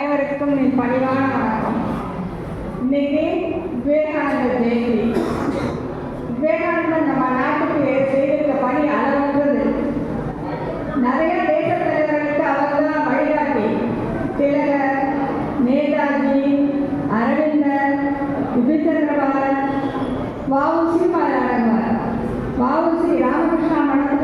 அனைவருக்கும் என் பணிவான வணக்கம். இன்னைக்கு விவேகானந்தர் ஜெயந்தி. விவேகானந்தர் நம்ம நாட்டுக்கு செய்திருக்க பணி அளவற்றது நிறைய தேச தலைவர்களுக்கு அவர் தான் வழிகாட்டி. திலகர் நேதாஜி அரவிந்தர் விபிச்சந்திரபாலன் வாவுசி அடங்குவார் வாவுசி ராமகிருஷ்ணா மடத்துக்கு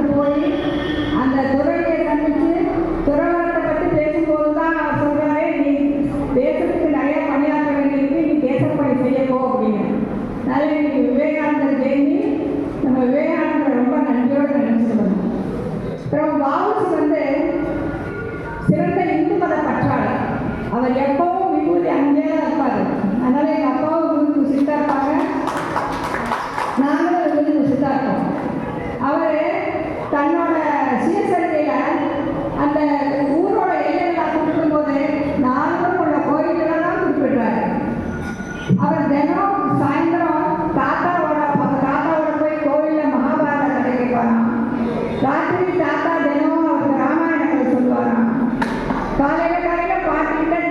அவர் எப்பவும் விபூதி அங்கே தான் இருப்பார்? அதனால எங்கள் அப்பாவும் விபூதி குசித்தா இருப்பாங்க. நாங்களும் விபூதி குசித்தா இருப்போம். அவர் தன்னோட சுயசரிதையில் அந்த ஊரோட எல்லைகளை குறிப்பிடும் போது நாங்களும் உள்ள கோயில்களை தான் குறிப்பிடுறாரு அவர் தினம்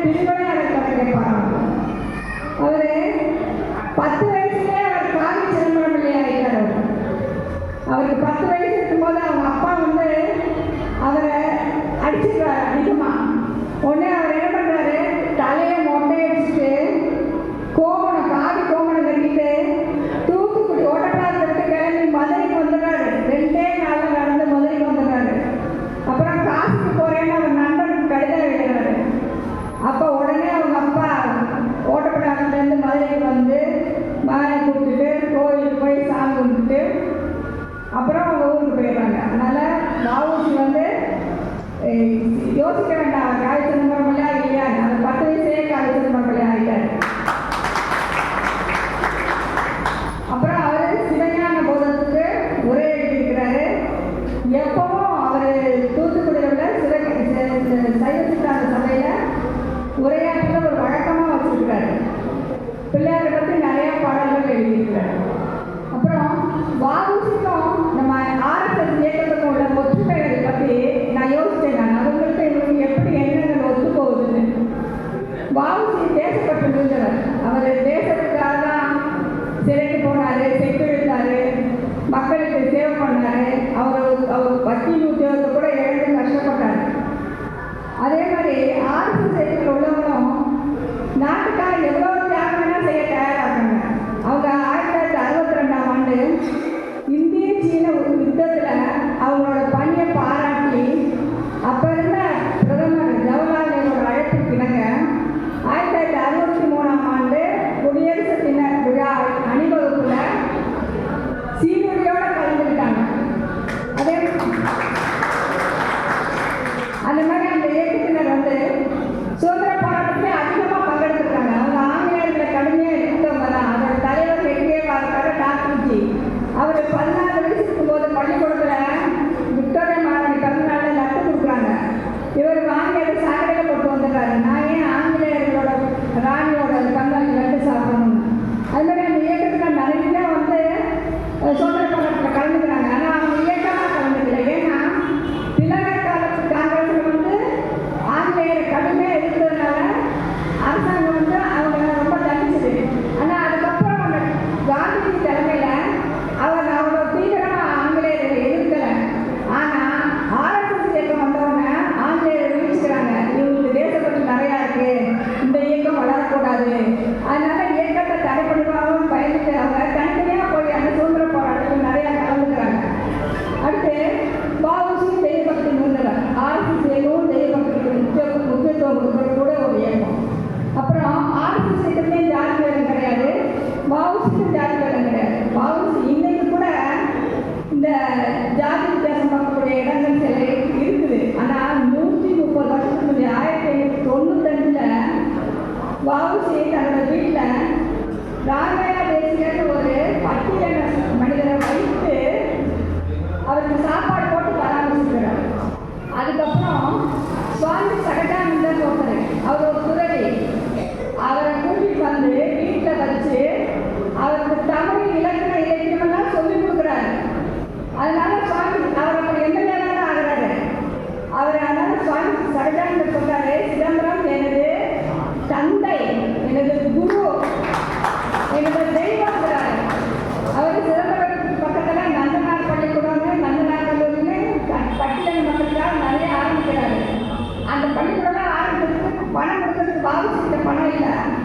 பாட்டுக்கிட்ட திருவிளையாடல் கதை அவரு பத்து வயசுலயே அவர் காவி சிதம்பரம் பிள்ளை அவருக்கு பத்து வயசு இருக்கும்போது அவங்க அப்பா வந்து அவரை அடிச்சுக்கிறார் அதிகமா உடனே அப்புறம் அவங்க ஊருக்கு போயிடுறாங்க. அதனால வாவூசி வந்து யோசிக்க வேண்டாம். அவர் காவி சிதம்பரம் பிள்ளை இல்லையா? அந்த பத்து வயசுலேயே காய்ச்சல் சிதம்பரம் பிள்ளை ஆகிட்டார் அப்புறம் அவர் சிவஞான போதத்துக்கு ஒரே எழுதியிருக்கிறாரு. எப்பவும் அவர் தூத்துக்குடியில் உள்ள சிவ ச- சைவ சித்தாந்த சபையில் வளரக்கூடாது அதனால இயக்கத்தை தடைப்படுவாகவும் பண்ணுவாங்கன்னு பயந்துட்டு அவங்க தனித்தனியாக போய் அந்த சுதந்திர போராட்டத்தில் நிறையா கலந்துக்கிறாங்க. அடுத்து பாபுசி தெய்வபக்தி நூல்கள் ஆர்எஸ்எஸ்ஏவும் தெய்வபக்திக்கு முக்கிய முக்கியத்துவம் கொடுக்குற கூட ஒரு இயக்கம். அப்புறம் ஆர்எஸ்எஸ் இயக்கத்துலேயும் ஜாதி வேலம் கிடையாது. பாபுசிக்கும் ஜாதி வேலம் கிடையாது. பாபுசி இன்னைக்கு கூட இந்த ஜாதி வித்தியாசம் பார்க்கக்கூடிய இடங்கள் சில இருக்குது. ஆனால் நூற்றி முப்பது வருஷத்துக்கு முன்னாடி ஆயிரத்தி ஐநூற்றி தொண்ணூத்தஞ்சில் வாவுசி ராமையா தேசிகன்னு ஒரு பட்டியல மனிதரை வைத்து அவருக்கு சாப்பாடு போட்டு பராமரிச்சுக்கிறார் அதுக்கப்புறம் சுவாமி சகஜானந்தர் ஒருத்தர் அவர் ஒரு துறவி அவரை கூட்டிட்டு வந்து வீட்டில் வச்சு அவருக்கு தமிழ் இலக்கண இலக்கியமெல்லாம் சொல்லி கொடுக்குறாரு. அதனால சுவாமி அவர் அப்போ எம்எல்ஏ தான் ஆகிறாரு. அவர் அதனால சுவாமி சகஜானந்தர் சொல்றாரு 未来。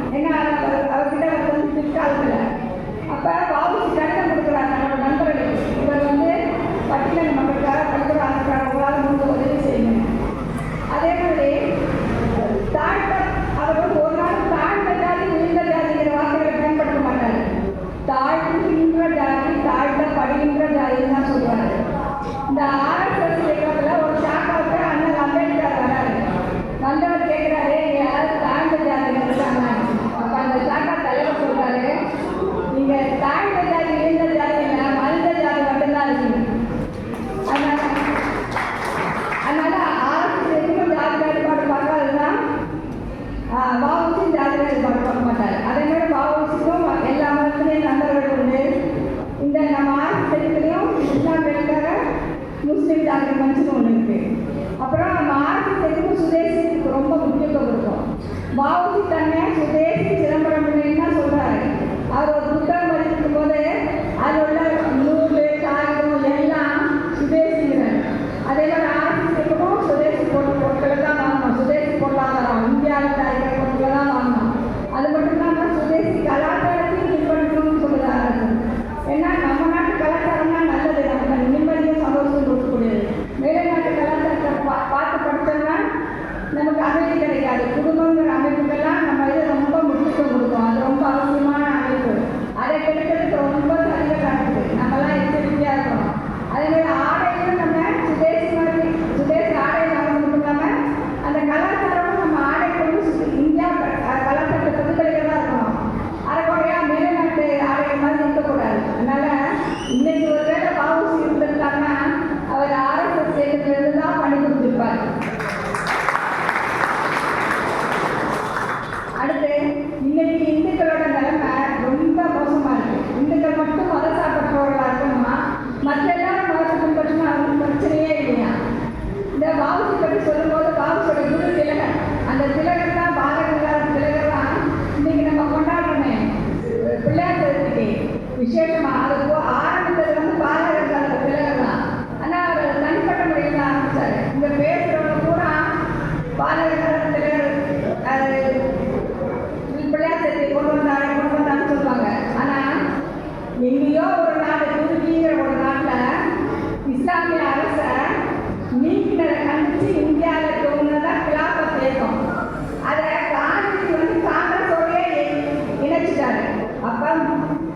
இணைச்சிட்டாரு அப்போ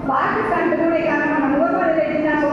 பாகிஸ்தான் விடுதலை காரணமாக முகமது ரெட்டி நான்